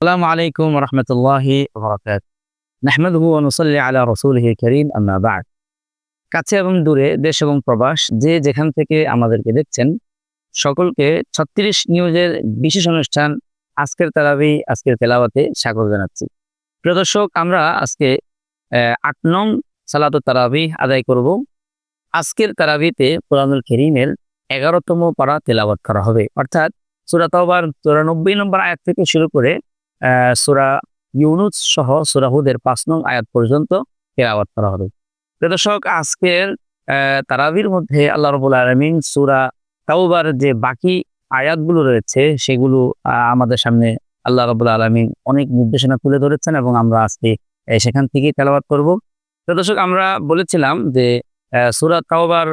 السلام عليكم ورحمة الله وبركاته نحمده ونصلي على رسوله الكريم أما بعد কাছে এবং দূরে দেশ এবং প্রবাস যে যেখান থেকে আমাদেরকে দেখছেন সকলকে ছত্রিশ নিউজের বিশেষ অনুষ্ঠান আজকের তারাবি আজকের তেলাওয়াতে স্বাগত জানাচ্ছি প্রিয় দর্শক আমরা আজকে আহ, আট নং সালাত তারাবি আদায় করব আজকের তারাবিতে কোরআনুল কেরিমের এগারোতম পারা তেলাওয়াত করা হবে অর্থাৎ সুরা তওবার চুরানব্বই নম্বর আয়াত থেকে শুরু করে আহ, সুরা ইউনুস সহ সুরা হুদের পাঁচ নং আয়াত পর্যন্ত তেলাওয়াত করা হবে। দর্শক, আজকের তারাবির মধ্যে আল্লাহ রবুল আলমিন সুরা তাওবার যে বাকি আয়াতগুলো রয়েছে, সেগুলো আমাদের সামনে আল্লাহ রবুল আলমিন অনেক নির্দেশনা তুলে ধরেছেন এবং আমরা আজকে সেখান থেকেই তেলাওয়াত করব। প্রিয় দর্শক, আমরা বলেছিলাম যে সুরা তাওবার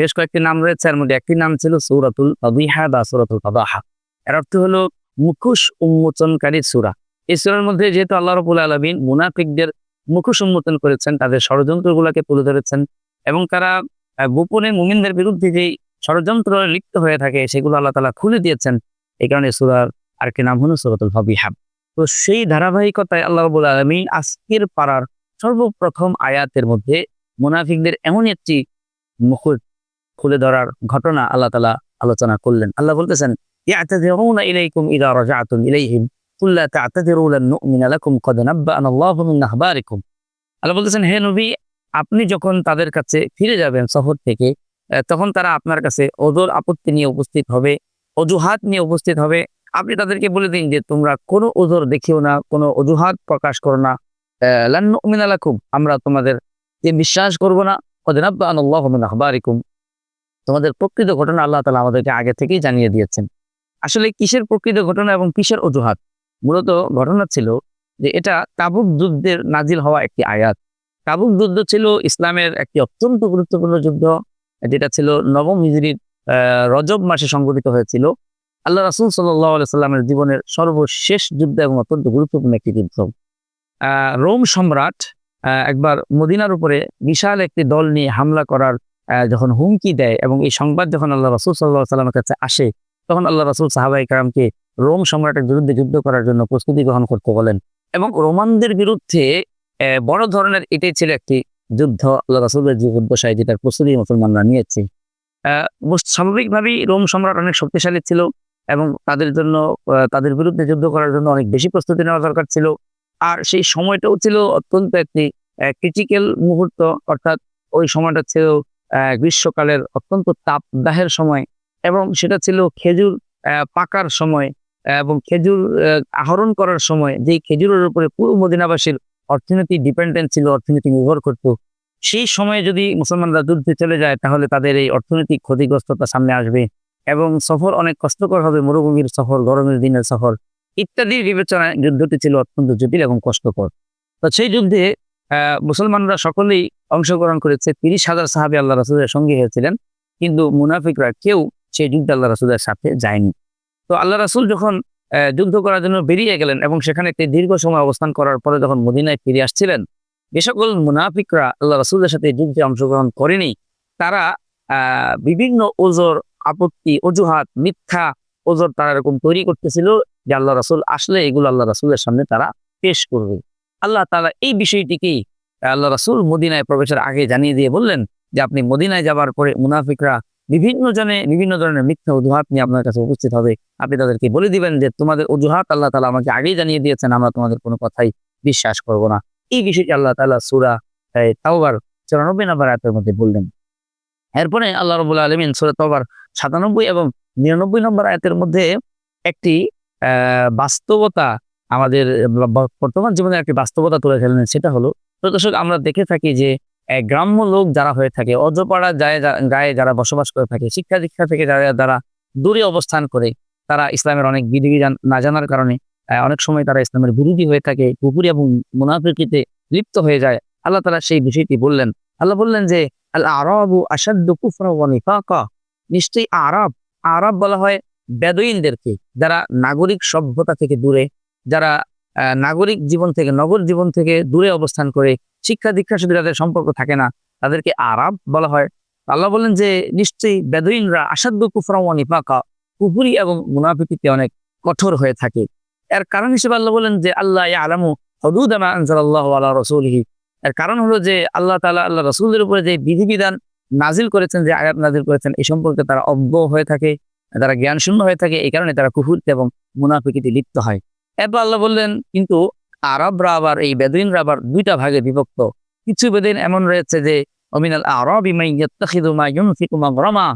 বেশ কয়েকটি নাম রয়েছে। এর মধ্যে একটি নাম ছিল সুরাতুল তাদিহা বা সুরাতুল তাদাহা এর অর্থ হলো মুখোশ উন্মোচনকারী সুরা। এই সুরার মধ্যে যেহেতু আল্লাহ রবুল আলমিন মুনাফিকদের মুখোশ উন্মোচন করেছেন, তাদের ষড়যন্ত্রগুলোকে তুলে ধরেছেন এবং তারা গোপনে মুমিনদের বিরুদ্ধে যে ষড়যন্ত্র লিপ্ত হয়ে থাকে সেগুলো আল্লাহ তালা খুলে দিয়েছেন। এই কারণে সুরার আরেকটি নাম হলো সুরাতুল ফাবিহাব তো সেই ধারাবাহিকতায় আল্লাহ রবুল আলমিন আজকের পাড়ার সর্বপ্রথম আয়াতের মধ্যে মুনাফিকদের এমন একটি মুখোশ খুলে ধরার ঘটনা আল্লাহ তালা আলোচনা করলেন। আল্লাহ বলতেছেন يعتذرون إليكم إذا رجعتم إليهم قل لا تعتذروا لن نؤمن لكم قد نبأنا الله من أخباركم আল্লাহ বলতেছেন হে নবী আপনি যখন তাদের কাছে ফিরে যাবেন শহর থেকে আহ, তখন তারা আপনার কাছে ওজোর আপত্তি নিয়ে উপস্থিত হবে অজুহাত নিয়ে উপস্থিত হবে আপনি তাদেরকে বলে দিন যে তোমরা কোনো ওজোর দেখিও না কোনো অজুহাত প্রকাশ করো না আহ, লান নুমিনা লাকুম আমরা তোমাদের যে বিশ্বাস করব না কদ নাব্বা'ানা আল্লাহু মিন আখবারিকুম তোমাদের প্রকৃত ঘটনা আল্লাহ তাআলা আমাদেরকে আগে থেকেই জানিয়ে দিয়েছেন আসলে কিসের প্রকৃত ঘটনা এবং কিসের অজুহাত? মূলত ঘটনা ছিল যে এটা তাবুক যুদ্ধের নাজিল হওয়া একটি আয়াত। তাবুক যুদ্ধ ছিল ইসলামের একটি অত্যন্ত গুরুত্বপূর্ণ যুদ্ধ যেটা ছিল নবম হিজরির আহ, রজব মাসে সংঘটিত হয়েছিল। আল্লাহ রাসুল সাল্লাহ সাল্লামের জীবনের সর্বশেষ যুদ্ধ এবং অত্যন্ত গুরুত্বপূর্ণ একটি যুদ্ধ। রোম সম্রাট একবার মদিনার উপরে বিশাল একটি দল নিয়ে হামলা করার যখন হুমকি দেয় এবং এই সংবাদ যখন আল্লাহ রাসুল সাল্লাহ সাল্লামের কাছে আসে তখন আল্লাহ রাসুল সাহাবাই কারামকে রোম সম্রাটের বিরুদ্ধে যুদ্ধ করার জন্য প্রস্তুতি গ্রহণ করতে বলেন এবং রোমানদের বিরুদ্ধে বড় ধরনের এটাই ছিল একটি যুদ্ধ আল্লাহ রাসুলের যে অভ্যসায় যেটার প্রস্তুতি মুসলমানরা নিয়েছে। স্বাভাবিকভাবেই রোম সম্রাট অনেক শক্তিশালী ছিল এবং তাদের জন্য তাদের বিরুদ্ধে যুদ্ধ করার জন্য অনেক বেশি প্রস্তুতি নেওয়া দরকার ছিল। আর সেই সময়টাও ছিল অত্যন্ত একটি ক্রিটিক্যাল মুহূর্ত, অর্থাৎ ওই সময়টা ছিল গ্রীষ্মকালের অত্যন্ত তাপদাহের সময়। এবং সেটা ছিল খেজুর পাকার সময় এবং খেজুর আহরণ করার সময় যে খেজুরের উপরে পুরো মদিনাবাসীর অর্থনীতি ডিপেন্ডেন্ট ছিল, অর্থনীতি নির্ভর করত। সেই সময়ে যদি মুসলমানরা যুদ্ধে চলে যায়, তাহলে তাদের এই অর্থনৈতিক ক্ষতিগ্রস্ততা সামনে আসবে এবং সফর অনেক কষ্টকর হবে, মরুভূমির সফর, গরমের দিনের সফর ইত্যাদি বিবেচনায় যুদ্ধটি ছিল অত্যন্ত জটিল এবং কষ্টকর। তো সেই যুদ্ধে মুসলমানরা সকলেই অংশগ্রহণ করেছে। তিরিশ হাজার সাহাবি আল্লাহ রাসুলের সঙ্গে হয়েছিলেন। কিন্তু মুনাফিকরা কেউ সেই যুদ্ধে আল্লাহ রাসুলের সাথে যায়নি। তো আল্লাহ রাসুল যখন যুদ্ধ করার জন্য বেরিয়ে গেলেন এবং সেখানে একটি দীর্ঘ সময় অবস্থান করার পরে যখন মদিনায় ফিরে আসছিলেন, যে সকল মুনাফিকরা আল্লাহ রাসুলের সাথে যুদ্ধে অংশগ্রহণ করেনি, তারা বিভিন্ন ওজোর আপত্তি, অজুহাত, মিথ্যা ওজোর তারা এরকম তৈরি করতেছিল যে আল্লাহ রাসুল আসলে এগুলো আল্লাহ রাসুলের সামনে তারা পেশ করবে। আল্লাহ তাআলা এই বিষয়টিকেই আল্লাহ রাসুল মদিনায় প্রবেশের আগে জানিয়ে দিয়ে বললেন যে আপনি মদিনায় যাবার পরে মুনাফিকরা বিভিন্ন জনে বিভিন্ন ধরনের মিথ্যা অজুহাত নিয়ে আপনার কাছে উপস্থিত হবে। আপনি তাদেরকে বলে দিবেন যে, তোমাদের অজুহাত আল্লাহ তালা আমাকে আগেই জানিয়ে দিয়েছেন, আমরা তোমাদের কোনো কথাই বিশ্বাস করব না। এই বিষয়টি আল্লাহ তালা সুরা তাওবার চুরানব্বই নম্বর আয়াতের মধ্যে বললেন। এরপরে আল্লাহ রবুল্লা আলমিন সুরা তাওবার সাতানব্বই এবং নিরানব্বই নম্বর আয়াতের মধ্যে একটি বাস্তবতা আমাদের, বর্তমান জীবনে একটি বাস্তবতা তুলে ফেলেন সেটা হলো দর্শক, আমরা দেখে থাকি যে গ্রাম্য লোক যারা হয়ে থাকে, অজপাড়া যায় গায়ে যারা বসবাস করে থাকে, শিক্ষা দীক্ষা থেকে যারা যারা দূরে অবস্থান করে, তারা ইসলামের অনেক বিধিবিধান না জানার কারণে অনেক সময় তারা ইসলামের বিরোধী হয়ে থাকে, কুকুরি এবং মুনাফিকিতে লিপ্ত হয়ে যায়। আল্লাহ তালা সেই বিষয়টি বললেন। আল্লাহ বললেন যে, আল আরবু নিশ্চয়ই আরব আরব বলা হয় বেদইনদেরকে, যারা নাগরিক সভ্যতা থেকে দূরে, যারা নাগরিক জীবন থেকে, নগর জীবন থেকে দূরে অবস্থান করে শিক্ষা দীক্ষার সাথে যাদের সম্পর্ক থাকে না, তাদেরকে আরব বলা হয়। আল্লাহ বলেন যে, নিশ্চয়ই বেদইনরা আসাদ্দু কুফরা ওয়া নিফাকা, কুফুরি এবং মুনাফিকিতে অনেক কঠোর হয়ে থাকে। এর কারণ হিসেবে আল্লাহ বলেন যে আল্লাহ আলামু হদুদ আল্লাহ আল্লাহ রসুলহি। এর কারণ হলো যে, আল্লাহ তালা আল্লাহ রসুলের উপরে যে বিধিবিধান নাজিল করেছেন, যে আয়াত নাজিল করেছেন এই সম্পর্কে তারা অজ্ঞ হয়ে থাকে, তারা জ্ঞান শূন্য হয়ে থাকে, এই কারণে তারা কুহুরতে এবং মুনাফিকিতে লিপ্ত হয়। এরপর আল্লাহ বললেন, কিন্তু আরবরা আবার এই বেদুইনরা আবার দুইটা ভাগে বিভক্ত। কিছু বেদিন এমন রয়েছে যে, অমিনাল আরব ইমাইয়ুমা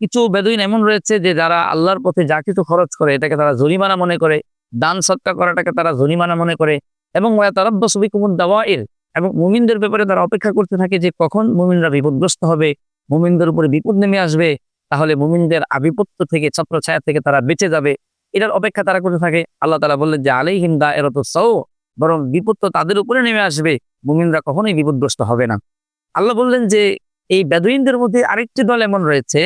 কিছু বেদুইন এমন রয়েছে যে, যারা আল্লাহর পথে যা কিছু খরচ করে, এটাকে তারা জরিমানা মনে করে, দান সৎকা করাটাকে তারা জরিমানা মনে করে, এবং তারাব্বাসবিকুমুদ দাওয়াইর, এবং মুমিনদের ব্যাপারে তারা অপেক্ষা করতে থাকে যে, কখন মুমিনরা বিপদগ্রস্ত হবে, মুমিনদের উপরে বিপদ নেমে আসবে, তাহলে মুমিনদের আবিপত্য থেকে, ছত্রছায়া থেকে তারা বেঁচে যাবে। এটার অপেক্ষা তারা করতে থাকে। আল্লাহ তালা বললেন যে আলাই হিন্দা এরত সৌ বরং বিপদ তো তাদের উপরে নেমে আসবে, মুমিনরা কখনোই বিপদগ্রস্ত হবে না। আল্লাহ বললেন যে, এই বেদুইনদের মধ্যে আরেকটি দল এমন রয়েছে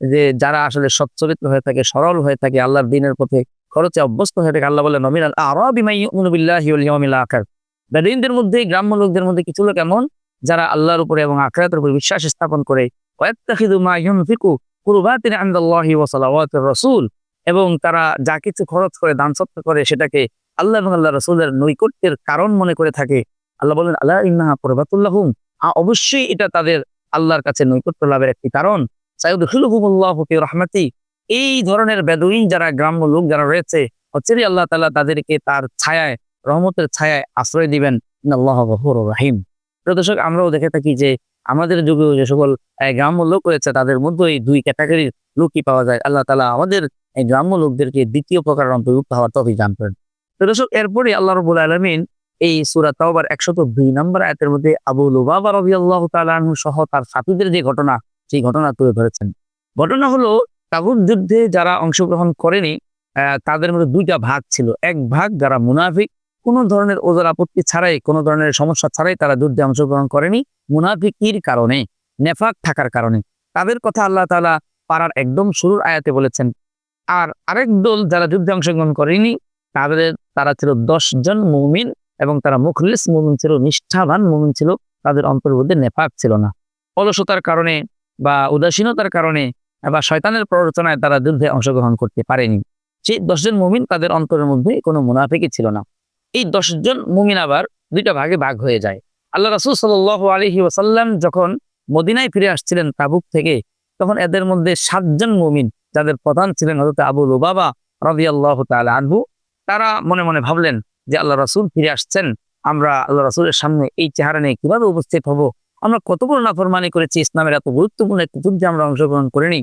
যে, যারা আসলে সচ্চরিত্র হয়ে থাকে, সরল হয়ে থাকে, আল্লাহর দিনের পথে খরচে অভ্যস্ত হয়ে থাকে। আল্লাহ বলে নমিন আকার বেদুইনদের মধ্যে গ্রাম্য লোকদের মধ্যে কিছু লোক এমন, যারা আল্লাহর উপরে এবং আখরাতের উপরে বিশ্বাস স্থাপন করে। রসুল। এবং তারা যা কিছু খরচ করে, দান সত্য করে, সেটাকে আল্লাহ এবং আল্লাহ রসুলের নৈকট্যের কারণ মনে করে থাকে। আল্লাহ বলেন আল্লাহ ইন্নাহা পরবাতুল্লাহুম অবশ্যই এটা তাদের আল্লাহর কাছে নৈকট্য লাভের একটি কারণ। রহমাতি। এই ধরনের বেদুইন যারা গ্রাম্য লোক যারা রয়েছে হচ্ছে আল্লাহ তালা তাদেরকে তার ছায়ায়, রহমতের ছায়ায় আশ্রয় দিবেন। আল্লাহ রাহিম। প্রদর্শক আমরাও দেখে থাকি যে আমাদের যুগেও যে সকল গ্রাম্য লোক রয়েছে, তাদের মধ্যে এই দুই ক্যাটাগরির লোকই পাওয়া যায়। আল্লাহ তালা আমাদের এই গ্রাম্য লোকদেরকে দ্বিতীয় প্রকার অন্তর্ভুক্ত হওয়ার তফি জানতেন তো দর্শক, এরপরে আল্লাহ রবুল আলমিন এই সুরা তাওবার একশত দুই নম্বর আয়াতের মধ্যে আবু লুবাবা রবি আল্লাহ তালু সহ তার সাথীদের যে ঘটনা, সেই ঘটনা তুলে ধরেছেন। ঘটনা হলো তাবুক যুদ্ধে যারা অংশগ্রহণ করেনি তাদের মধ্যে দুইটা ভাগ ছিল। এক ভাগ যারা মুনাফিক, কোনো ধরনের ওজোর আপত্তি ছাড়াই, কোনো ধরনের সমস্যা ছাড়াই তারা যুদ্ধে অংশগ্রহণ করেনি, মুনাফিকির কারণে, নেফাক থাকার কারণে। তাদের কথা আল্লাহ তালা পাড়ার একদম শুরুর আয়াতে বলেছেন। আর আরেক দল যারা যুদ্ধে অংশগ্রহণ করেনি, তাদের তারা ছিল জন মুমিন এবং তারা মুখলিস মুমিন ছিল, নিষ্ঠাবান মুমিন ছিল, তাদের অন্তর্ভুক্তে নেপাক ছিল না। অলসতার কারণে বা উদাসীনতার কারণে বা শয়তানের প্ররোচনায় তারা যুদ্ধে অংশগ্রহণ করতে পারেনি। সেই দশজন মুমিন তাদের অন্তরের মধ্যে কোনো মুনাফিকই ছিল না। এই দশজন মুমিন আবার দুইটা ভাগে ভাগ হয়ে যায়। আল্লাহ রাসুল সাল আলহি ওসাল্লাম যখন মদিনায় ফিরে আসছিলেন তাবুক থেকে, তখন এদের মধ্যে সাতজন মুমিন, যাদের প্রধান ছিলেন হজরত আবু লুবাবা রবি আল্লাহ আনহু তারা মনে মনে ভাবলেন যে আল্লাহ রাসুল ফিরে আসছেন। আমরা আল্লাহ রাসুলের সামনে এই চেহারা নিয়ে কীভাবে উপস্থিত হব? আমরা কত বড় নাফরমানি করেছি, ইসলামের এত গুরুত্বপূর্ণ একটি যুদ্ধে আমরা অংশগ্রহণ করিনি।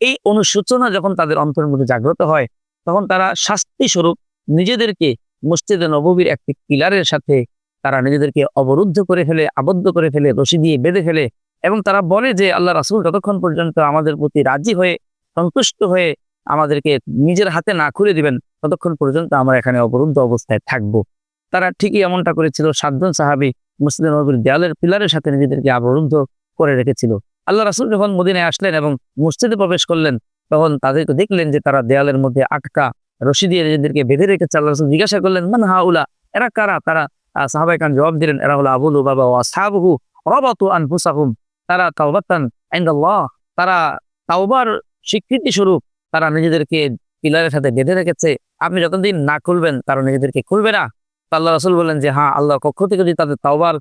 এই অনুসূচনা যখন তাদের অন্তরের মধ্যে জাগ্রত হয়, তখন তারা শাস্তি স্বরূপ নিজেদেরকে মসজিদে নববীর একটি পিলারের সাথে তারা নিজেদেরকে অবরুদ্ধ করে ফেলে, আবদ্ধ করে ফেলে, রশি দিয়ে বেঁধে ফেলে এবং তারা বলে যে, আল্লাহ রাসুল যতক্ষণ পর্যন্ত আমাদের প্রতি রাজি হয়ে, সন্তুষ্ট হয়ে আমাদেরকে নিজের হাতে না খুলে দিবেন, ততক্ষণ পর্যন্ত আমরা এখানে অবরুদ্ধ অবস্থায় থাকব। তারা ঠিকই এমনটা করেছিল, সাতজন সাহাবি মুসলিম নবীর দেয়ালের পিলারের সাথে নিজেদেরকে অবরুদ্ধ করে রেখেছিল। আল্লাহ রাসুল যখন মদিনায় আসলেন এবং মসজিদে প্রবেশ করলেন, তখন তাদেরকে দেখলেন যে তারা দেয়ালের মধ্যে আটকা রশি দিয়ে নিজেদেরকে বেঁধে রেখেছে। আল্লাহ রাসুল জিজ্ঞাসা করলেন, মান হা উলা এরা কারা? তারা সাহাবাই খান জবাব দিলেন, এরা হলো আবুল বাবা ও সাহাবহু রবাতু আনফুসাহুম। তারা তাওবাতান তারা তাওবার স্বীকৃতি স্বরূপ তারা নিজেদেরকে পিলারের সাথে বেঁধে রেখেছে। আপনি যতদিন না খুলবেন, তারা নিজেদেরকে খুলবে না। আল্লাহ রসুল বলেন যে হ্যাঁ আল্লাহ কক্ষ থেকে যদি তাদের তাওবার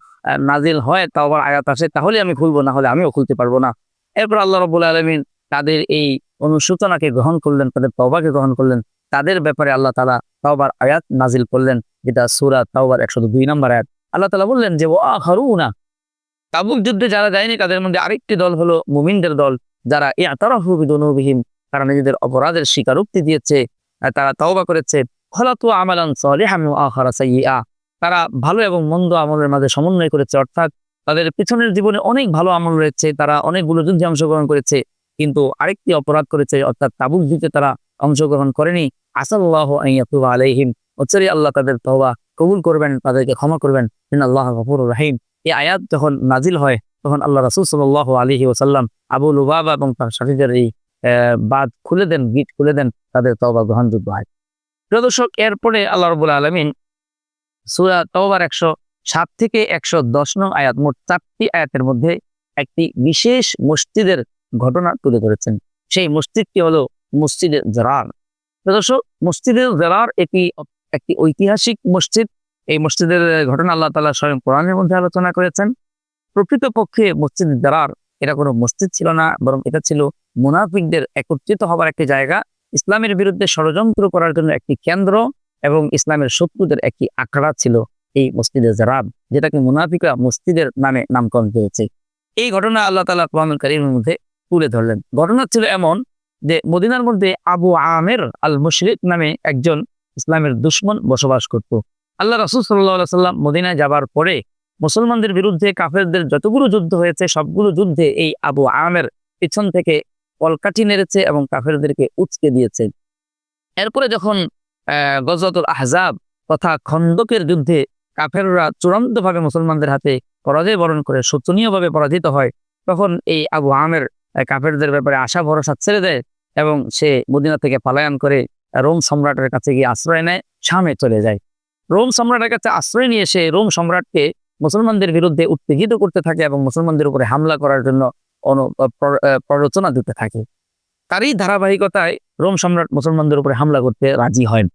নাজিল হয়, তাওবার আয়াত আসে তাহলে আমি খুলবো, না হলে আমিও খুলতে পারব না। এরপর আল্লাহ রবুল আলমিন তাদের এই অনুসূচনাকে গ্রহণ করলেন, তাদের তওবাকে গ্রহণ করলেন। তাদের ব্যাপারে আল্লাহ তালা তাওবার আয়াত নাজিল করলেন, যেটা সুরা তাওবার একশো দুই নম্বর আয়াত। আল্লাহ তালা বললেন যে ও না তাবুক যুদ্ধে যারা যায়নি, তাদের মধ্যে আরেকটি দল হলো মুমিনদের দল, যারা এ আতারহবিদনবিহীন তারা নিজেদের অপরাধের স্বীকারোক্তি দিয়েছে তারা তওবা করেছে। ফলাতু আমালান সাইয়্যা তারা ভালো এবং মন্দ আমলের মাঝে সমন্বয় করেছে, অর্থাৎ তাদের পিছনের জীবনে অনেক ভালো আমল রয়েছে, তারা অনেকগুলো যুদ্ধে অংশগ্রহণ করেছে, কিন্তু আরেকটি অপরাধ করেছে, অর্থাৎ তাবুক যুদ্ধে তারা অংশগ্রহণ করেনি। আসাল্লাহ আলাইহিম। হচ্ছে আল্লাহ তাদের তওবা কবুল করবেন, তাদেরকে ক্ষমা করবেন। আল্লাহ গফুর রাহিম। এই আয়াত যখন নাজিল হয়, তখন আল্লাহ রাসুল সাল্লাহ আলহি ওসাল্লাম আবু লুবাবা এবং তার সাথীদের এই বাদ খুলে দেন, গিট খুলে দেন, তাদের তওবা গ্রহণযোগ্য হয়। প্রিয় দর্শক, এরপরে আল্লাহ রবুল আলমিন সুরা তওবার একশো সাত থেকে একশো দশ নং আয়াত, মোট চারটি আয়াতের মধ্যে একটি বিশেষ মসজিদের ঘটনা তুলে ধরেছেন। সেই মসজিদটি হলো মসজিদের জরার। দর্শক মসজিদের জরার এটি একটি ঐতিহাসিক মসজিদ। এই মসজিদের ঘটনা আল্লাহ তালা স্বয়ং কোরআনের মধ্যে আলোচনা করেছেন। প্রকৃতপক্ষে মসজিদ দারার এটা কোনো মসজিদ ছিল না, বরং এটা ছিল মুনাফিকদের একত্রিত হবার একটি জায়গা, ইসলামের বিরুদ্ধে ষড়যন্ত্র করার জন্য একটি কেন্দ্র এবং ইসলামের শত্রুদের একটি আখড়া ছিল এই মসজিদে জারাব, যেটাকে মুনাফিকরা মসজিদের নামে নামকরণ করেছে। এই ঘটনা আল্লাহ তালা কোরআনুল মধ্যে তুলে ধরলেন। ঘটনা ছিল এমন যে মদিনার মধ্যে আবু আমের আল মুশরিক নামে একজন ইসলামের দুশ্মন বসবাস করত। আল্লাহ রাসুল সাল্লাহ সাল্লাম মদিনায় যাবার পরে মুসলমানদের বিরুদ্ধে কাফেরদের যতগুলো যুদ্ধ হয়েছে, সবগুলো যুদ্ধে এই আবু আমের পিছন থেকে কলকাঠি নেড়েছে এবং কাফেরদেরকে উচকে দিয়েছে। এরপরে যখন গজরাতুল আহজাব তথা খন্দকের যুদ্ধে কাফেররা চূড়ান্তভাবে মুসলমানদের হাতে পরাজয় বরণ করে শোচনীয়ভাবে পরাজিত হয়, তখন এই আবু আমের কাফেরদের ব্যাপারে আশা ভরসা ছেড়ে দেয় এবং সে মদিনা থেকে পালায়ন করে রোম সম্রাটের কাছে গিয়ে আশ্রয় নেয়, শামে চলে যায়। রোম সম্রাটের কাছে আশ্রয় নিয়ে সে রোম সম্রাটকে মুসলমানদের বিরুদ্ধে উত্তেজিত করতে থাকে এবং মুসলমানদের উপরে হামলা করার জন্য প্ররোচনা দিতে থাকে। তারই ধারাবাহিকতায় রোম সম্রাট মুসলমানদের উপরে হামলা করতে রাজি হয়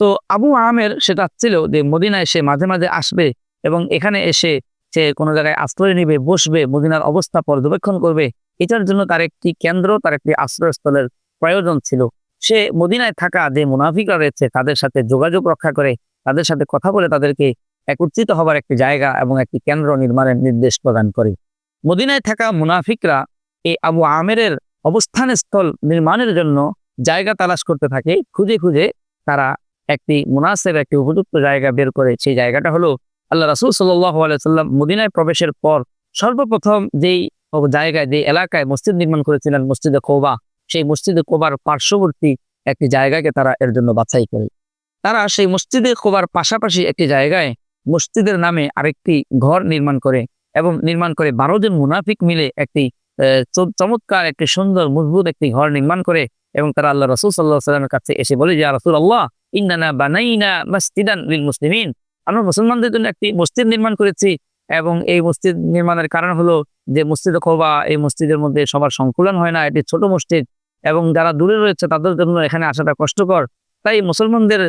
তো আবু আমের সেটা ছিল যে মদিনায় সে মাঝে মাঝে আসবে এবং এখানে এসে সে কোনো জায়গায় আশ্রয় নেবে, বসবে, মদিনার অবস্থা পর্যবেক্ষণ করবে। এটার জন্য তার একটি কেন্দ্র, তার একটি আশ্রয়স্থলের প্রয়োজন ছিল। সে মদিনায় থাকা যে মুনাফিকরা রয়েছে তাদের সাথে যোগাযোগ রক্ষা করে, তাদের সাথে কথা বলে তাদেরকে একত্রিত হবার একটি জায়গা এবং একটি কেন্দ্র নির্মাণের নির্দেশ প্রদান করে। মদিনায় থাকা মুনাফিকরা এই আবু আমেরের অবস্থান স্থল নির্মাণের জন্য জায়গা তালাশ করতে থাকে। খুঁজে খুঁজে তারা একটি মুনাসেব, একটি উপযুক্ত জায়গা বের করে। সেই জায়গাটা হলো আল্লাহ রাসুল সাল্লাহ মদিনায় প্রবেশের পর সর্বপ্রথম যেই জায়গায় যে এলাকায় মসজিদ নির্মাণ করেছিলেন মসজিদে কোবা। সেই মসজিদে কোবার পার্শ্ববর্তী একটি জায়গাকে তারা এর জন্য বাছাই করে। তারা সেই মসজিদে কোবার পাশাপাশি একটি জায়গায় মসজিদের নামে আরেকটি ঘর নির্মাণ করে। এবং নির্মাণ করে বারো জন মুনাফিক মিলে একটি চমৎকার একটি সুন্দর, মজবুত একটি ঘর নির্মাণ করে এবং তারা আল্লাহ রসুল সাল্লাহ সাল্লামের কাছে এসে বলে যে রসুল আল্লাহ ইন্দানা বানাইনা মসজিদান লিল মুসলিমিন। আমরা মুসলমানদের জন্য একটি মসজিদ নির্মাণ করেছি এবং এই মসজিদ নির্মাণের কারণ হলো যে মসজিদে খোবা, এই মসজিদের মধ্যে সবার সংকুলন হয় না, এটি ছোট মসজিদ এবং যারা দূরে রয়েছে তাদের জন্য এখানে আসাটা কষ্টকর। তাই মুসলমানদের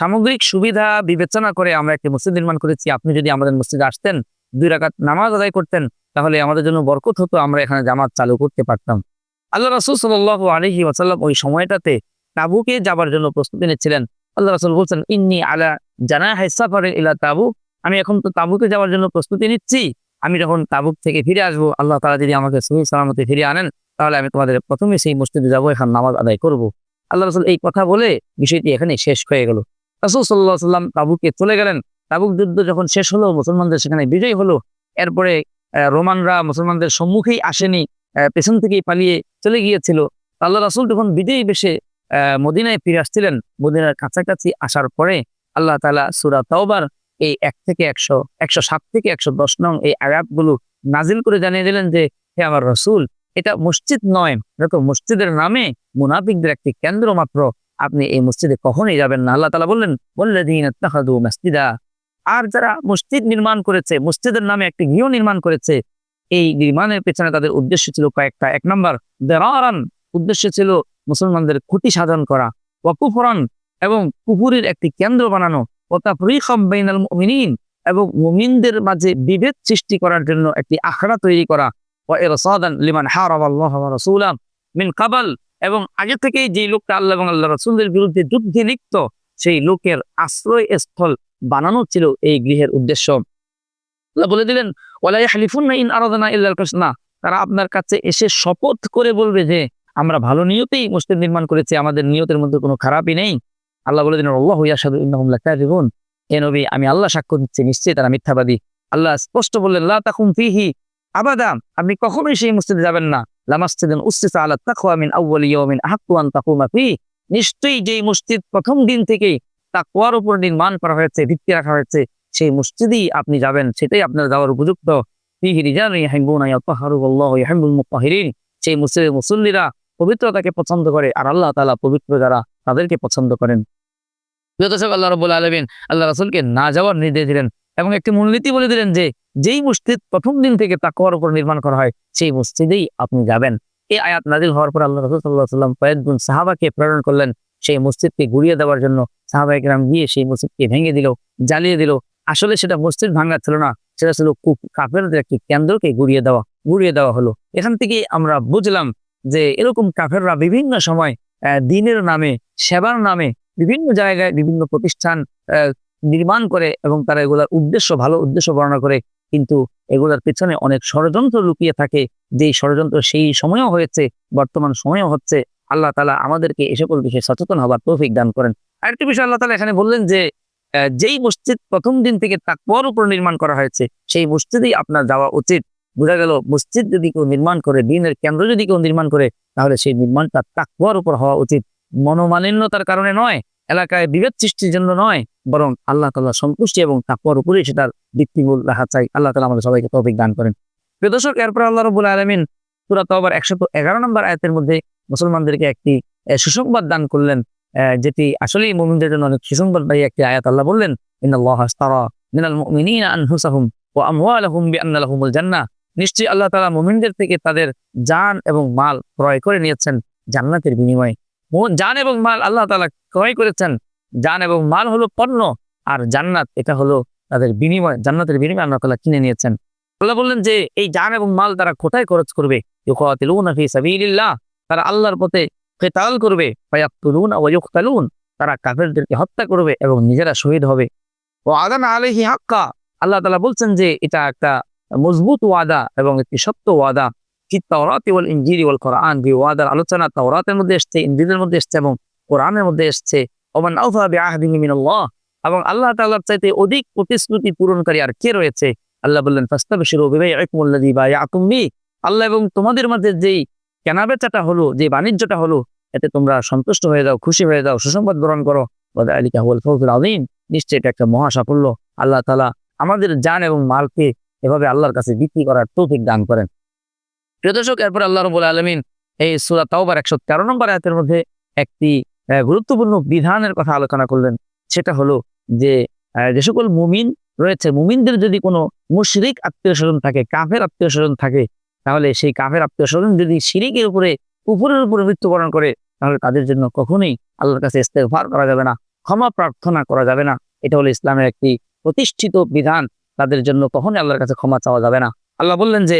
সামগ্রিক সুবিধা বিবেচনা করে আমরা একটি মসজিদ নির্মাণ করেছি। আপনি যদি আমাদের মসজিদে আসতেন দুই রাকাত নামাজ আদায় করতেন, তাহলে আমাদের জন্য বরকত হতো, আমরা এখানে জামাত চালু করতে পারতাম। আল্লাহ রাসুল সাল আলহি ওয়াসাল্লাম ওই সময়টাতে তাবুকে যাবার জন্য প্রস্তুতি নিচ্ছিলেন। আল্লাহ রাসুল বলছেন, ইন্নি আলা জানা হেসাফারে ইলা তাবুক। আমি এখন তো তাবুকে যাওয়ার জন্য প্রস্তুতি নিচ্ছি। আমি যখন তাবুক থেকে ফিরে আসব, আল্লাহ তালা যদি আমাকে সহি সালামতে ফিরে আনেন, তাহলে আমি তোমাদের প্রথমে সেই মসজিদে যাব, এখন নামাজ আদায় করব। আল্লাহ রসুল এই কথা বলে বিষয়টি এখানে শেষ হয়ে গেল। রাসুল সাল্লাহ সাল্লাম তাবুকে চলে গেলেন। তাবুক যুদ্ধ যখন শেষ হলো, মুসলমানদের সেখানে বিজয় হলো। এরপরে রোমানরা মুসলমানদের সম্মুখেই আসেনি পেছন থেকেই পালিয়ে চলে গিয়েছিল। আল্লাহ রাসুল যখন বিজয়ী বেশে মদিনায় ফিরে আসছিলেন, মদিনার কাছাকাছি আসার পরে আল্লাহ তালা সুরা তাওবার এই এক থেকে একশো একশো সাত থেকে একশো দশ নং এই আয়াতগুলো নাজিল করে জানিয়ে দিলেন যে, হে আমার রসুল, এটা মসজিদ নয় তো মসজিদের নামে মুনাফিকদের একটি কেন্দ্র মাত্র। আপনি এই মসজিদে কখনই যাবেন না। আল্লাহ তালা বললেন বললেন মসজিদা। আর যারা মসজিদ নির্মাণ করেছে, মসজিদের নামে একটি গৃহ নির্মাণ করেছে, এই নির্মাণের পেছনে তাদের উদ্দেশ্য ছিল কয়েকটা। এক নম্বর, দেরারান উদ্দেশ্য ছিল মুসলমানদের ক্ষতি সাধন করা। ওয়াকুফরান এবং কুপুরের একটি কেন্দ্র বানানো। এবং মাঝে বিভেদ সৃষ্টি করার জন্য একটি আখড়া তৈরি করা। ওয়া ইরসাদান লিমান মিন কাবাল এবং আগে থেকেই যে লোকটা আল্লাহ এবং আল্লাহ রাসূলের বিরুদ্ধে যুদ্ধে লিপ্ত, সেই লোকের আশ্রয় স্থল বানানো ছিল এই গৃহের উদ্দেশ্য। বলে দিলেন তারা আপনার কাছে এসে শপথ করে বলবে যে, আমরা ভালো নিয়তেই মসজিদ নির্মাণ করেছি, আমাদের নিয়তের মধ্যে কোনো খারাপই নেই। আল্লাহ বলে দিলেন, আল্লাহ ইয়াশহাদু ইন্নাহুম লাকাযিবুন। হে নবী, আমি আল্লাহ সাক্ষ্য দিচ্ছি, নিশ্চয়ই তারা মিথ্যাবাদী। আল্লাহ স্পষ্ট বললেন, লা তাকুম ফিহি আবাদা, আপনি কখনোই সেই মসজিদে যাবেন না। লামাসজিদুন উসসিসা আলা তাকওয়া মিন আহাক্কু তাকুমা ফি নিশ্চয়ই যেই মসজিদ প্রথম দিন থেকেই তাকওয়ার উপর নির্মাণ করা হয়েছে, ভিত্তি রাখা হয়েছে, সেই মসজিদেই আপনি যাবেন, সেটাই আপনার যাওয়ার উপযুক্ত। সেই মসজিদের মুসল্লিরা পবিত্রতাকে পছন্দ করে আর আল্লাহ তাআলা পবিত্র যারা, তাদেরকে পছন্দ করেন। সব আল্লাহ রবুল আলমিন আল্লাহ রাসুলকে না যাওয়ার নির্দেশ দিলেন এবং একটি মূলনীতি বলে দিলেন যে, যেই মসজিদ প্রথম দিন থেকে তাকওয়ার উপর নির্মাণ করা হয়, সেই মসজিদেই আপনি যাবেন। এই আয়াত নাজিল হওয়ার পর আল্লাহ রসুল সাল্লাহ সাল্লাম কয়েকজন সাহাবাকে প্রেরণ করলেন। সেই মসজিদকে গুড়িয়ে দেওয়ার জন্য সাহাবাহিকরাম গিয়ে সেই মসজিদকে ভেঙে দিল, জ্বালিয়ে দিল। আসলে সেটা মসজিদ ভাঙা ছিল না, সেটা ছিল কাফেরদের একটি কেন্দ্রকে গুড়িয়ে দেওয়া গুড়িয়ে দেওয়া হলো। এখান থেকে আমরা বুঝলাম যে এরকম কাফেররা বিভিন্ন সময় দিনের নামে, সেবার নামে বিভিন্ন জায়গায় বিভিন্ন প্রতিষ্ঠান নির্মাণ করে এবং তারা এগুলার উদ্দেশ্য, ভালো উদ্দেশ্য বর্ণনা করে। কিন্তু এগুলার পেছনে অনেক ষড়যন্ত্র লুকিয়ে থাকে। যেই ষড়যন্ত্র সেই সময়ও হয়েছে, বর্তমান সময়ও হচ্ছে। আল্লাহ তালা আমাদেরকে এ সকল বিষয়ে সচেতন হবার তৌফিক দান করেন। আরেকটি বিষয় আল্লাহ তালা এখানে বললেন যে যেই মসজিদ প্রথম দিন থেকে তাকওয়ার উপর নির্মাণ করা হয়েছে, সেই মসজিদেই আপনার যাওয়া উচিত। বোঝা গেল, মসজিদ যদি কেউ নির্মাণ করে, দিনের কেন্দ্র যদি কেউ নির্মাণ করে, তাহলে সেই নির্মাণটা তাকওয়ার উপর হওয়া উচিত। মনোমালিন্যতার কারণে নয়, এলাকায় বিভেদ সৃষ্টির জন্য নয়, বরং আল্লাহ তাল্লাহ সন্তুষ্টি এবং তাকওয়ার উপরেই সেটার ভিত্তিমূল রাখা চাই। আল্লাহ তালা আমাদের সবাইকে তৌফিক দান করেন। প্রিয় দর্শক, এরপর আল্লাহ রবুল আলমিন সুরা তবার একশত এগারো নম্বর আয়াতের মধ্যে মুসলমানদেরকে একটি সুসংবাদ দান করলেন যেটি আসলেই মুমিনদের জন্য অনেক সুসংবাদবাহী একটি আয়াত। আল্লাহ বললেন নিশ্চয়ই আল্লাহ তাআলা মুমিনদের থেকে তাদের জান এবং মাল ক্রয় করে নিয়েছেন জান্নাতের বিনিময়ে। জান এবং মাল আল্লাহ তাআলা ক্রয় করেছেন। জান এবং মাল হলো পণ্য, আর জান্নাত এটা হলো তাদের বিনিময়, জান্নাতের বিনিময়ে আল্লাহ তাআলা কিনে নিয়েছেন। আল্লাহ বললেন যে, এই জান এবং মাল তারা কোথায় খরচ করবে? ইউকাতিলুনা তারা আল্লাহর পথে কেতাল করবে, ফায়াকতুলুনা ওয়া তারা কাফেরদেরকে হত্যা করবে এবং নিজেরা শহীদ হবে। ও আদান আলাইহি হাক্কা। আল্লাহ তাআলা বলছেন যে, এটা একটা মজবুত ওয়াদা এবং একটি সত্য ওয়াদা। ফি তাওরাতি আলোচনা তাওরাতের মধ্যে এসেছে, ইনজিলের মধ্যে এসেছে এবং কোরআনের মধ্যে এসেছে। ওমান আউফা মিনাল্লাহ। এবং আল্লাহ তাআলার চাইতে অধিক প্রতিশ্রুতি পূরণকারী আর কে রয়েছে? আল্লাহ বললেন, ফাস্তাবশিরু বি। আল্লাহ এবং তোমাদের মাঝে যেই কেনাবেচাটা হলো, যে বাণিজ্যটা হলো, এতে তোমরা সন্তুষ্ট হয়ে যাও, খুশি হয়ে যাও, সুসংবাদ গ্রহণ করো। আলিকা হুল ফৌজুল এটা একটা মহা সাফল্য আল্লাহ তালা আমাদের যান এবং মালকে এভাবে আল্লাহর কাছে বিক্রি করার তৌফিক দান করেন। প্রিয় দর্শক, এরপর আল্লাহ রবুল আলমিন এই সুরা তাওবার একশো তেরো নম্বর আয়াতের মধ্যে একটি গুরুত্বপূর্ণ বিধানের কথা আলোচনা করলেন। সেটা হলো যে যে সকল মুমিন রয়েছে, মুমিনদের যদি কোনো মুশরিক আত্মীয় স্বজন থাকে, কাফের আত্মীয় স্বজন থাকে তাহলে সেই কাফের আত্মীয় স্বজন যদি শিরিকের উপরে উপরের উপরে মৃত্যুবরণ করে, তাহলে তাদের জন্য কখনোই আল্লাহর কাছে ইস্তেগফার করা যাবে না, ক্ষমা প্রার্থনা করা যাবে না। এটা হলো ইসলামের একটি প্রতিষ্ঠিত বিধান, তাদের জন্য কখনোই আল্লাহর কাছে ক্ষমা চাওয়া যাবে না। আল্লাহ বললেন যে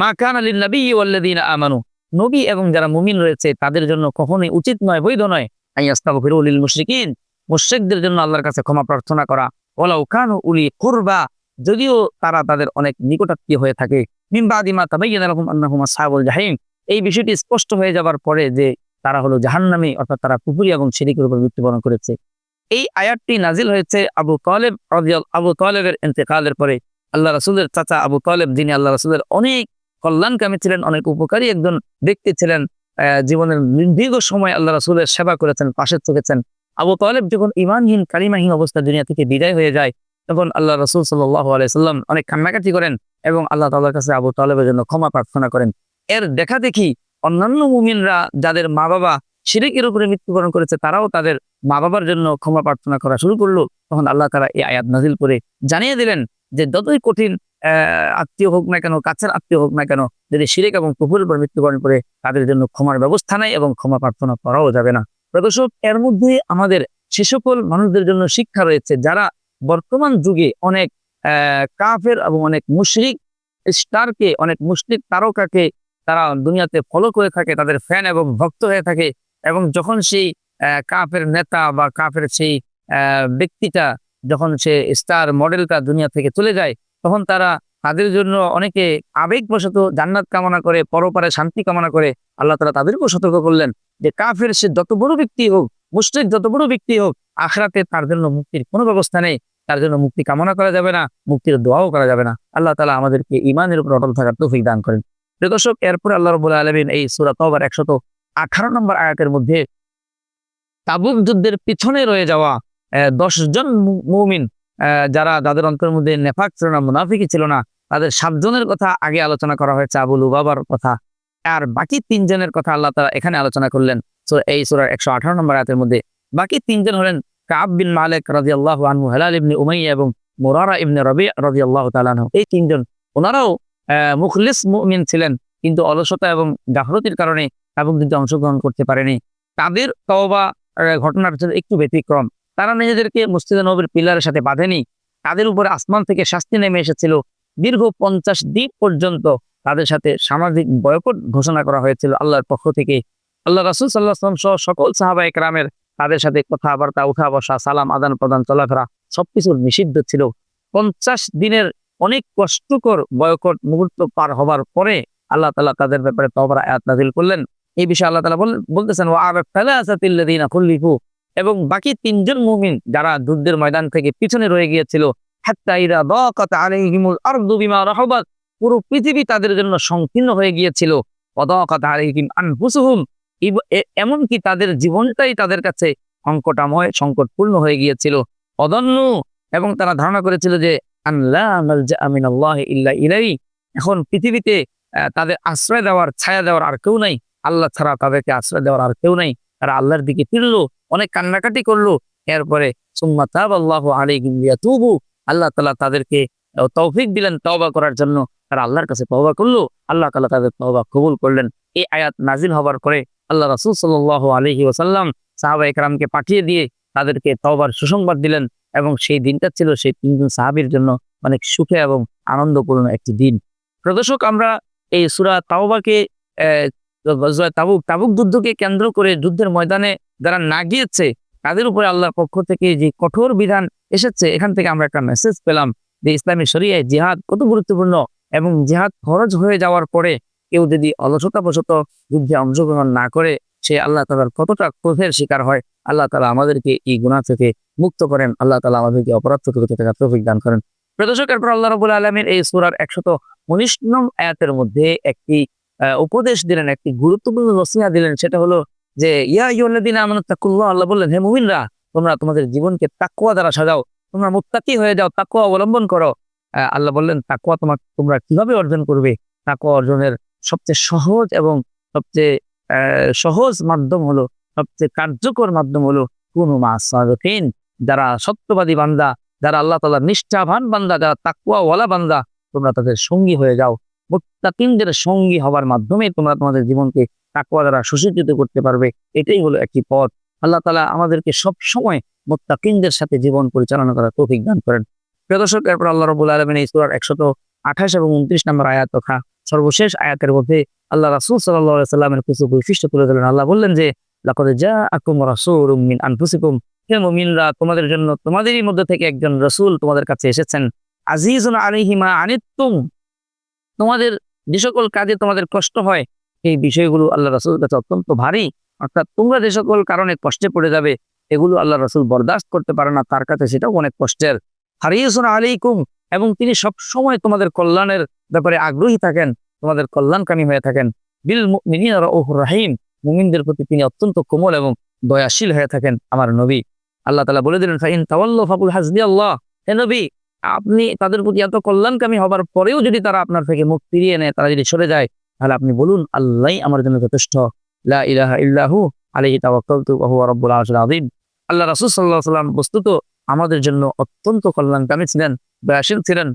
মা কান আলী নবী ওয়াল্লাদিন আমানু। নবী এবং যারা মুমিন রয়েছে, তাদের জন্য কখনোই উচিত নয়, বৈধ নয় আইয়াস্তাগফিরুল মুশরিকিন। মুশরিকদের জন্য আল্লাহর কাছে ক্ষমা প্রার্থনা করা। ওয়ালাউ কানু উলি কুরবা। যদিও তারা তাদের অনেক নিকটাত্মীয় হয়ে থাকে এই বিষয়টি স্পষ্ট হয়ে যাবার পরে যে তারা হলো জাহান্নামী, অর্থাৎ তারা কুফরি এবং শিরিকের উপর মৃত্যুবরণ করেছে। এই আয়াতটি নাজিল হয়েছে আবু তালেব রাদিয়াল, আবু তালেবের ইন্তেকালের পরে। আল্লাহ রাসূলের চাচা আবু তালেব, যিনি আল্লাহ রাসূলের অনেক কল্যাণকামী ছিলেন, অনেক উপকারী একজন ব্যক্তি ছিলেন জীবনের দীর্ঘ সময় আল্লাহ রাসূলের সেবা করেছেন, পাশে থেকেছেন। আবু তালেব যখন ইমানহীন কালিমাহীন অবস্থা দুনিয়া থেকে বিদায় হয়ে যায়, তখন আল্লাহ রসুল সাল্লাহ আলাইসাল্লাম অনেক কান্নাকাটি করেন। এবং আল্লাহ তাল্লাহর কাছে আবু তালেবের জন্য ক্ষমা প্রার্থনা করেন। এর দেখা দেখি অন্যান্য মুমিনরা যাদের মা বাবা শিরিকের উপরে মৃত্যুবরণ করেছে, তারাও তাদের মা বাবার জন্য ক্ষমা প্রার্থনা করা শুরু করল। তখন আল্লাহ তারা এই আয়াত নাজিল করে জানিয়ে দিলেন যে, যতই কঠিন আত্মীয় হোক না কেন, কাছের আত্মীয় হোক না কেন, যদি শিরিক এবং কুকুরের উপর মৃত্যুবরণ করে, তাদের জন্য ক্ষমার ব্যবস্থা নাই এবং ক্ষমা প্রার্থনা করাও যাবে না। প্রদর্শক এর মধ্যে আমাদের সে সকল মানুষদের জন্য শিক্ষা রয়েছে, যারা বর্তমান যুগে অনেক কাফের এবং অনেক মুশরিক স্টারকে, অনেক মুশরিক তারকাকে তারা দুনিয়াতে ফলো করে থাকে, তাদের ফ্যান এবং ভক্ত হয়ে থাকে এবং যখন সেই কাফের নেতা বা কাফের সেই ব্যক্তিটা যখন সে স্টার মডেলটা দুনিয়া থেকে চলে যায়, তখন তারা তাদের জন্য অনেকে আবেগবশত জান্নাত কামনা করে, পরপারে শান্তি কামনা করে, আল্লাহ তারা তাদেরকেও সতর্ক করলেন যে কাফের সে যত বড় ব্যক্তি হোক, মুশরিক যত বড় ব্যক্তি হোক, আখরাতে তার জন্য মুক্তির কোনো ব্যবস্থা নেই। তার জন্য মুক্তি কামনা করা যাবে না, মুক্তির দোয়াও করা যাবে না। আল্লাহ তালা আমাদেরকে ইমানের উপর অটল থাকার তৌফিক দান করেন। প্রিয় দর্শক, এরপরে আল্লাহ রবুল্লা আলমিন এই সুরা তবার একশত আঠারো নম্বর আয়াতের মধ্যে তাবুক যুদ্ধের পিছনে রয়ে যাওয়া দশ জন মুমিন যারা যাদের অন্তরের মধ্যে নেফাক ছিল না মুনাফিকি ছিল না, তাদের সাতজনের কথা আগে আলোচনা করা হয়েছে আবুল উবাবার কথা। আর বাকি তিনজনের কথা আল্লাহ তালা এখানে আলোচনা করলেন। এই সুরার একশো আঠারো নম্বর আয়াতের মধ্যে বাকি তিনজন হলেন কাব বিন মালিক রাজি আল্লাহ আনহু, হেলাল ইবনে উমাইয়া এবং মোরারা ইবনে রবি রাজি আল্লাহ তালানহ এই তিনজন, ওনারাও মুখলিস মুমিন ছিলেন, কিন্তু অলসতা এবং গাফরতির কারণে এবং কিন্তু অংশগ্রহণ করতে পারেনি। তাদের তওবা ঘটনার জন্য একটু ব্যতিক্রম। তারা নিজেদেরকে মসজিদে নবীর পিলারের সাথে বাঁধেনি। তাদের উপরে আসমান থেকে শাস্তি নেমে এসেছিল। দীর্ঘ পঞ্চাশ দিন পর্যন্ত তাদের সাথে সামাজিক বয়কট ঘোষণা করা হয়েছিল আল্লাহর পক্ষ থেকে। আল্লাহ রাসুল সাল্লাহ সহ সকল সাহাবা একরামের তাদের সাথে কথাবার্তা উঠা বসা সালাম, আদান প্রদান, চলাফেরা সবকিছু নিষিদ্ধ ছিল। পঞ্চাশ দিনের অনেক কষ্টকর বয়কট মুহূর্ত পার হবার পরে আল্লাহ তালা তাদের ব্যাপারে তবরা আয়াত নাজিল করলেন। এই বিষয়ে আল্লাহ তালা বল- বলতেছেন ও ফেলে খুল্লিফু। এবং বাকি তিনজন মুমিন যারা যুদ্ধের ময়দান থেকে পিছনে রয়ে গিয়েছিল পুরো পৃথিবী তাদের জন্য সংকীর্ণ হয়ে গিয়েছিল। অদাকাত ইব- এ- এমনকি তাদের জীবনটাই তাদের কাছে সংকটাময়, সংকটপূর্ণ হয়ে গিয়েছিল। অদন্য এবং তারা ধারণা করেছিল যে আল্লাহ ইল্লা ইলাই এখন পৃথিবীতে তাদের আশ্রয় দেওয়ার, ছায়া দেওয়ার আর কেউ নাই। আল্লাহ ছাড়া তাদেরকে আশ্রয় দেওয়ার আর কেউ নাই। তারা আল্লাহর দিকে ফিরলো, অনেক কান্নাকাটি করল। এরপরে, সুম্মা তাব আল্লাহ আলাইহিম লিয়াতুবু। আল্লাহ তাআলা তাদেরকে তৌফিক দিলেন তওবা করার জন্য। তারা আল্লাহর কাছে তওবা করল। আল্লাহ তালা তাদের তওবা কবুল করলেন। এই আয়াত নাজিল হবার পরে আল্লাহ রাসূল সাল্লাল্লাহু আলাইহি ওয়াসাল্লাম সাহাবা একরামকে পাঠিয়ে দিয়ে তাদেরকে তওবার সুসংবাদ দিলেন এবং সেই দিনটা ছিল সেই তিনজন সাহাবীর জন্য অনেক সুখে এবং আনন্দপূর্ণ একটি দিন। প্রদর্শক আমরা এই সুরা তাওবাকে তাবুক তাবুক যুদ্ধকে কেন্দ্র করে যুদ্ধের ময়দানে যারা না গিয়েছে, তাদের উপরে আল্লাহর পক্ষ থেকে যে কঠোর বিধান এসেছে, এখান থেকে আমরা একটা মেসেজ পেলাম যে ইসলামী শরিয়ায় জিহাদ কত গুরুত্বপূর্ণ এবং জিহাদ খরচ হয়ে যাওয়ার পরে কেউ যদি অলসতাবশত যুদ্ধে অংশগ্রহণ না করে, সে আল্লাহ তালার কতটা ক্রোধের শিকার হয়, আল্লাহ তালা আমাদেরকে এই গুণা থেকে মুক্ত করেন, আল্লাহ তালা আমাদেরকে অপরাধ থেকে থাকার তৌফিক দান করেন। প্রদর্শক এরপর আল্লাহ রবুল আলমীর এই সুরার একশত উনিশ আয়াতের মধ্যে একটি উপদেশ দিলেন, একটি গুরুত্বপূর্ণ নসিহা দিলেন, সেটা হলো যে, ইয়া ইউল্লাদিন আমানত তাকুল্লাহ, আল্লাহ বললেন, হে মুমিনরা, তোমরা তোমাদের জীবনকে তাকুয়া দ্বারা সাজাও, তোমরা মুত্তাকি হয়ে যাও তাকুয়া অবলম্বন করো। আল্লাহ বললেন তাকুয়া তোমার তোমরা কীভাবে অর্জন করবে? তাকুয়া অর্জনের সবচেয়ে সহজ এবং সবচেয়ে সহজ মাধ্যম হলো, সবচেয়ে কার্যকর মাধ্যম হলো, কোন মাসাদিন যারা সত্যবাদী বান্দা, যারা আল্লাহ তাআলার নিষ্ঠাবান বান্দা, যারা তাকুয়া ওয়ালা বান্দা, তোমরা তাদের সঙ্গী হয়ে যাও। মুত্তাকিনদের সঙ্গী হওয়ার মাধ্যমে তোমরা তোমাদের জীবনকে তাকুয়া দ্বারা সুসজ্জিত করতে পারবে। এটাই হলো একটি পথ। আল্লাহ তালা আমাদেরকে সব সময় মুত্তাকিনদের সাথে জীবন পরিচালনা করার তৌফিক দান করেন। প্রিয় দর্শক, এরপর আল্লাহ রবুল আলমিন এই একশত আঠাশ এবং উনত্রিশ নম্বর আয়াত তথা সর্বশেষ আয়াতের মধ্যে আল্লাহ রাসূল সাল্লাল্লাহু সাল্লামের কিছু বৈশিষ্ট্য তুলে ধরলেন। আল্লাহ বললেন যে, লাকাদ জাআকুম রাসূলুম মিন আনফুসিকুম। হে মুমিনরা, তোমাদের জন্য, তোমাদেরই মধ্যে থেকে একজন রসুল তোমাদের কাছে এসেছেন। আজিজুন আলাইহি মা আনিতুম তোমাদের যে সকল কাজে তোমাদের কষ্ট হয়, এই বিষয়গুলো আল্লাহ রাসূলের কাছে অত্যন্ত ভারী। অর্থাৎ তোমরা যে সকল কারণে কষ্টে পড়ে যাবে, এগুলো আল্লাহ রাসূল বরদাস্ত করতে পারে না, তার কাছে সেটাও অনেক কষ্টের। হারিয়েছুন আলাইকুম। এবং তিনি সব সময় তোমাদের কল্যাণের ব্যাপারে আগ্রহী থাকেন, তোমাদের কল্যাণকামী হয়ে থাকেন। বিল রাউফুর রাহিম, মুমিনদের প্রতি তিনি অত্যন্ত কোমল এবং দয়াশীল হয়ে থাকেন আমার নবী। আল্লাহ তালা বলে দিলেন, ফাইন তাওয়াল্লাহ ফাকুল হাসবি আল্লাহ। হে নবী, আপনি তাদের প্রতি এত কল্যাণকামী হবার পরেও যদি তারা আপনার থেকে মুখ ফিরিয়ে নেয়, তারা যদি সরে যায়, তাহলে আপনি বলুন আল্লাহ আমার জন্য যথেষ্ট। লা আলাইহি তাওয়াক্কালতু ওয়া রাব্বুল আযীম। আল্লাহ রাসূল সাল্লাল্লাহু সাল্লাম বস্তুত আমাদের জন্য অত্যন্ত কল্যাণকামী ছিলেন। দয়াশীল ছিলেন।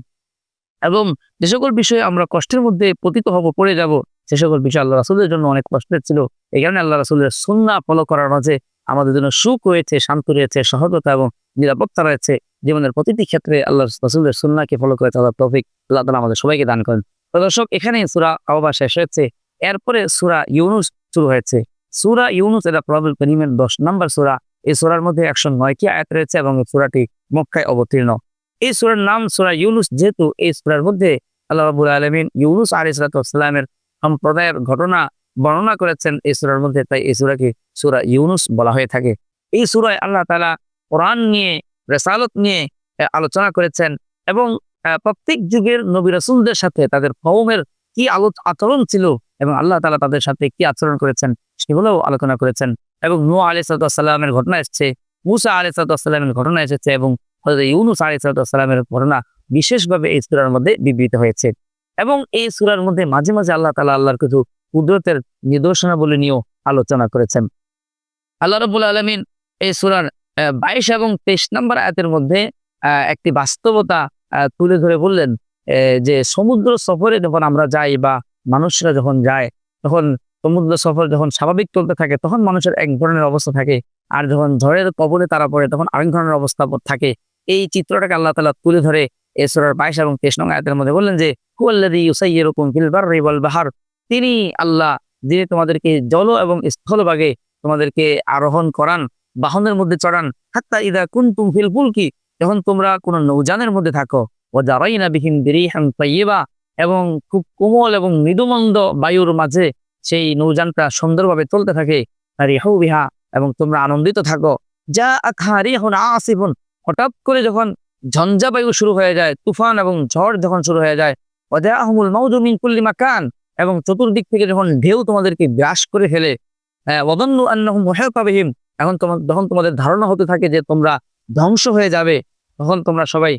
এবং যে সকল বিষয়ে আমরা কষ্টের মধ্যে পতিত হব, পড়ে যাব, সে সকল বিষয় আল্লাহ রাসূলের জন্য অনেক কষ্টের ছিল। এই কারণে আল্লাহ রাসূলের সুন্নাহ ফলো করার মাঝে আমাদের জন্য সুখ রয়েছে, শান্ত রয়েছে, সহজতা এবং নিরাপত্তা রয়েছে। জীবনের প্রতিটি ক্ষেত্রে আল্লাহ রাসূলের সুন্নাহকে ফলো করে তাদের তৌফিক আল্লাহ তাআলা আমাদের সবাইকে দান করেন। তো দর্শক এখানে সূরা আওবা শেষ হয়েছে। এরপরে সুরা ইউনুস শুরু হয়েছে। সুরা ইউনুস, এটা প্রবাল করিমের দশ নম্বর সুরা। এই সূরার মধ্যে একশো নয়টি আয়াত রয়েছে এবং সূরাটি মক্কায় অবতীর্ণ। এই সূরার নাম সূরা ইউনুস, যেহেতু এই সূরার মধ্যে আল্লাহ রাব্বুল আলামিন ইউনুস আলাইহিস সালামের সম্প্রদায়ের ঘটনা বর্ণনা করেছেন এই সূরার মধ্যে, তাই এই সূরাকে সূরা ইউনুস বলা হয়ে থাকে। এই সূরায় আল্লাহ তাআলা কোরআন নিয়ে, রেসালত নিয়ে আলোচনা করেছেন এবং প্রত্যেক যুগের নবী রাসূলদের সাথে তাদের কওমের কি আলো আচরণ ছিল এবং আল্লাহ তালা তাদের সাথে কি আচরণ করেছেন সেগুলোও আলোচনা করেছেন। এবং নূহ আলাইহিস সালামের ঘটনা এসেছে, মুসা আলাইহিস সালামের ঘটনা এসেছে এবং ইউনুস সালামের ঘটনা বিশেষভাবে এই সূরার মধ্যে বিবৃত হয়েছে। এবং এই সূরার মধ্যে মাঝে মাঝে আল্লাহ তালা আল্লাহর কিছু কুদরতের নিদর্শনাবলী নিয়েও আলোচনা করেছেন। আল্লাহ রাব্বুল আলামিন এই সূরার বাইশ এবং তেইশ নম্বর আয়াতের মধ্যে একটি বাস্তবতা তুলে ধরে বললেন যে সমুদ্র সফরে যখন আমরা যাই বা মানুষরা যখন যায়, তখন সমুদ্র সফর যখন স্বাভাবিক চলতে থাকে, তখন মানুষের এক ধরনের অবস্থা থাকে। আর যখন ঝড়ের কবলে তারা পড়ে, তখন আরেক ধরনের অবস্থা থাকে। এই চিত্রটাকে আল্লাহ তালা তুলে ধরে এই সুরার বাইশ এবং তেইশ নং আয়াতের মধ্যে বললেন যে ওয়াল বাহর তিনি আল্লাহ, যিনি তোমাদেরকে জল এবং স্থলভাগে তোমাদেরকে আরোহণ করান, বাহনের মধ্যে চড়ান, হাত্তা ইদা কুনতুম ফিল ফুলকি, যখন তোমরা কোনো নৌযানের মধ্যে থাকো ও জারাইনা বিহিম বিরিহান তাইয়্যিবা এবং খুব কোমল এবং মৃদুমন্দ বায়ুর মাঝে সেই নৌযানটা সুন্দরভাবে চলতে থাকে রিহু বিহা এবং তোমরা আনন্দিত থাকো যা আখারি এখন আসিফুন হঠাৎ করে যখন ঝঞ্ঝা বায়ু শুরু হয়ে যায়, তুফান এবং ঝড় যখন শুরু হয়ে যায় ওদা আহমুল মাউজুমিন কুল্লি মাকান এবং চতুর্দিক থেকে যখন ঢেউ তোমাদেরকে গ্রাস করে ফেলে ওদন্নু আন্নাহুম মুহাতাবিহিম এখন তোমার যখন তোমাদের ধারণা হতে থাকে যে তোমরা ধ্বংস হয়ে যাবে, তখন তোমরা সবাই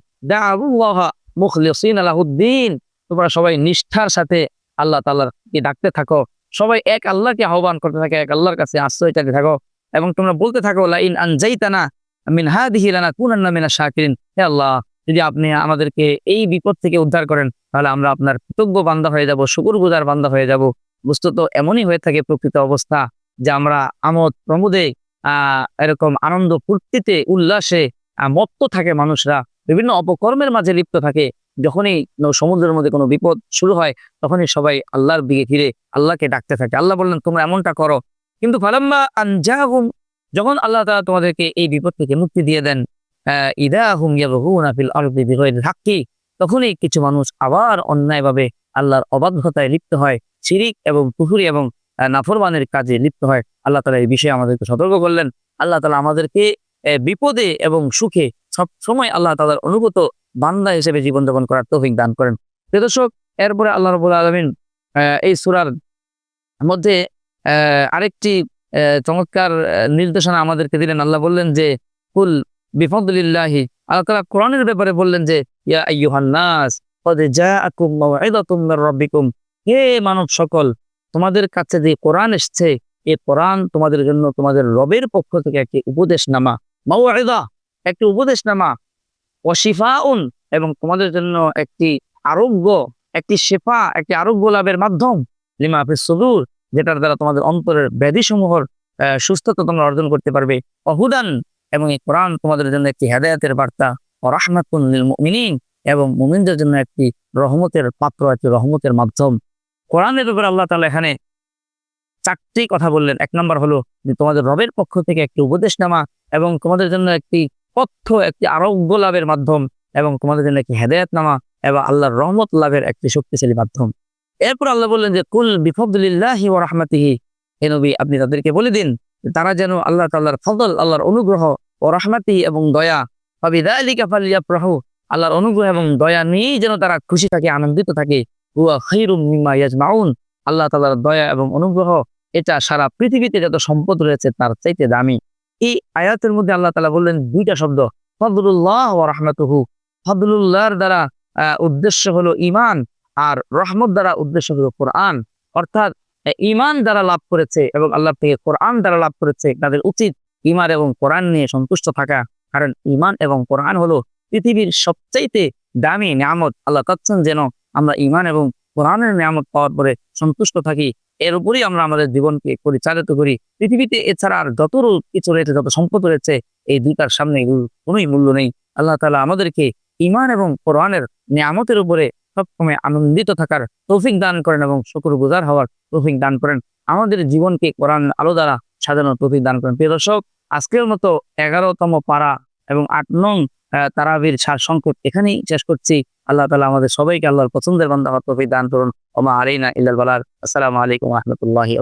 আলাহুদ্দিন। তোমরা সবাই নিষ্ঠার সাথে আল্লাহ তাআলাকে ডাকতে থাকো। সবাই এক আল্লাহকে আহ্বান করতে থাকে, এক আল্লাহর কাছে আশ্রয় চাইতে থাকো। এবং তোমরা বলতে থাকো, লাইন আনজাইতানা মিন হাদিহি লানা মিনা শাকিরিন। হে আল্লাহ, যদি আপনি আমাদেরকে এই বিপদ থেকে উদ্ধার করেন, তাহলে আমরা আপনার কৃতজ্ঞ বান্দা হয়ে যাব শুকুর গুজার বান্দা হয়ে যাব। বস্তুত এমনই হয়ে থাকে প্রকৃত অবস্থা, যে আমরা আমোদ প্রমোদে আহ এরকম আনন্দ ফুর্তিতে, উল্লাসে মত্ত থাকে মানুষরা, বিভিন্ন অপকর্মের মাঝে লিপ্ত থাকে। যখনই সমুদ্রের মধ্যে কোনো বিপদ শুরু হয়, তখনই সবাই আল্লাহর দিকে ফিরে আল্লাহকে ডাকতে থাকে। আল্লাহ বললেন, তোমরা এমনটা করো। কিন্তু ফালাম্মা আনজাহুম যখন আল্লাহ তালা তোমাদেরকে এই বিপদ থেকে মুক্তি দিয়ে দেন ইয়াবগুনা ফিল আরদি বিগয়রিল হাক্কি, তখনই কিছু মানুষ আবার অন্যায়ভাবে আল্লাহর অবাধ্যতায় লিপ্ত হয়, শিরিক এবং পুকুরি এবং নাফরমানের কাজে লিপ্ত হয়। আল্লাহ তালা এই বিষয়ে আমাদেরকে সতর্ক করলেন। আল্লাহ তালা আমাদেরকে বিপদে এবং সুখে সব সময় আল্লাহ তালার অনুগত বান্দা হিসেবে জীবনযাপন করার তৌফিক দান করেন। প্রিয় দর্শক, এরপরে আল্লাহ রবুল আলমিন এই সুরার মধ্যে আরেকটি চমৎকার নির্দেশনা আমাদেরকে দিলেন। আল্লাহ বললেন যে, কুল বিফদলিল্লাহি। আল্লাহ তালা কোরআনের ব্যাপারে বললেন যে হে মানব সকল, তোমাদের কাছে যে কোরআন এসছে এই কোরআন তোমাদের জন্য তোমাদের রবের পক্ষ থেকে একটি উপদেশনামা। মাউইযা একটি উপদেশ নামা উপদেশনামা। ওয়াশিফাউন এবং তোমাদের জন্য একটি আরোগ্য, একটি শেফা, একটি আরোগ্য লাভের মাধ্যম। লিমা হাফিজ সুদূর যেটার দ্বারা তোমাদের অন্তরের ব্যাধি সমূহর আহ, সুস্থতা তোমরা অর্জন করতে পারবে। অহুদান এবং এই কোরআন তোমাদের জন্য একটি হেদায়াতের বার্তা। ও রাহমাতুল লিল এবং মুমিনদের জন্য একটি রহমতের পাত্র একটি রহমতের মাধ্যম। কোরআনের উপর আল্লাহ তাআলা এখানে চারটি কথা বললেন। এক নম্বর হলো যে তোমাদের রবের পক্ষ থেকে একটি উপদেশনামা এবং তোমাদের জন্য একটি তথ্য একটি আরোগ্য লাভের মাধ্যম এবং তোমাদের জন্য একটি হেদায়তনামা এবং আল্লাহর রহমত লাভের একটি শক্তিশালী মাধ্যম। এরপর আল্লাহ বললেন যে, কুল বিফদুলিল্লাহি ওয়া রাহমাতিহি। হে নবী, আপনি তাদেরকে বলে দিন তারা যেন আল্লাহ তাআলার ফজল, আল্লাহর অনুগ্রহ ও রাহমাতি এবং দয়া, ফাবিযালিকা ফালিয়াফরাহু, আল্লাহর অনুগ্রহ এবং দয়া নিয়েই যেন তারা খুশি থাকে, আনন্দিত থাকে। হুয়া খাইরুম মিম্মা ইয়াজমাউন, আল্লাহ তাআলার দয়া এবং অনুগ্রহ, এটা সারা পৃথিবীতে যত সম্পদ রয়েছে তার চাইতে দামি। এই আয়াতের মধ্যে আল্লাহ তালা বললেন দুইটা শব্দ, ফদলুল্লাহ ও রহমাতুহু। ফদলুল্লাহর দ্বারা উদ্দেশ্য হলো ইমান আর রহমত দ্বারা উদ্দেশ্য হলো কোরআন। অর্থাৎ ইমান দ্বারা লাভ করেছে এবং আল্লাহ থেকে কোরআন দ্বারা লাভ করেছে, তাদের উচিত ইমান এবং কোরআন নিয়ে সন্তুষ্ট থাকা। কারণ ইমান এবং কোরআন হলো পৃথিবীর সবচাইতে দামি নিয়ামত। আল্লাহ চাচ্ছেন যেন আমরা ইমান এবং কোরআনের নিয়ামত পাওয়ার পরে সন্তুষ্ট থাকি। এর উপরেই আমরা আমাদের জীবনকে পরিচালিত করি। পৃথিবীতে এছাড়া আর যত কিছু রয়েছে, যত সম্পদ রয়েছে, এই দুইটার সামনে কোনোই মূল্য নেই। আল্লাহ তালা আমাদেরকে ইমান এবং কোরআনের নিয়ামতের উপরে সবসময় আনন্দিত থাকার তৌফিক দান করেন এবং শুকুর গুজার হওয়ার তৌফিক দান করেন। আমাদের জীবনকে কোরআন আলো দ্বারা সাজানো তৌফিক দান করেন। প্রিয় দর্শক, আজকের মতো এগারোতম পাড়া এবং আট নং তারাবির সার সংকট এখানেই শেষ করছি। আল্লাহ তালা আমাদের সবাইকে আল্লাহর পছন্দের বান্ধব তৌফিক দান করুন। ওমা আলীনা ইল্লাল বালার আসসালামু আলাইকুম রহমতুল্লাহি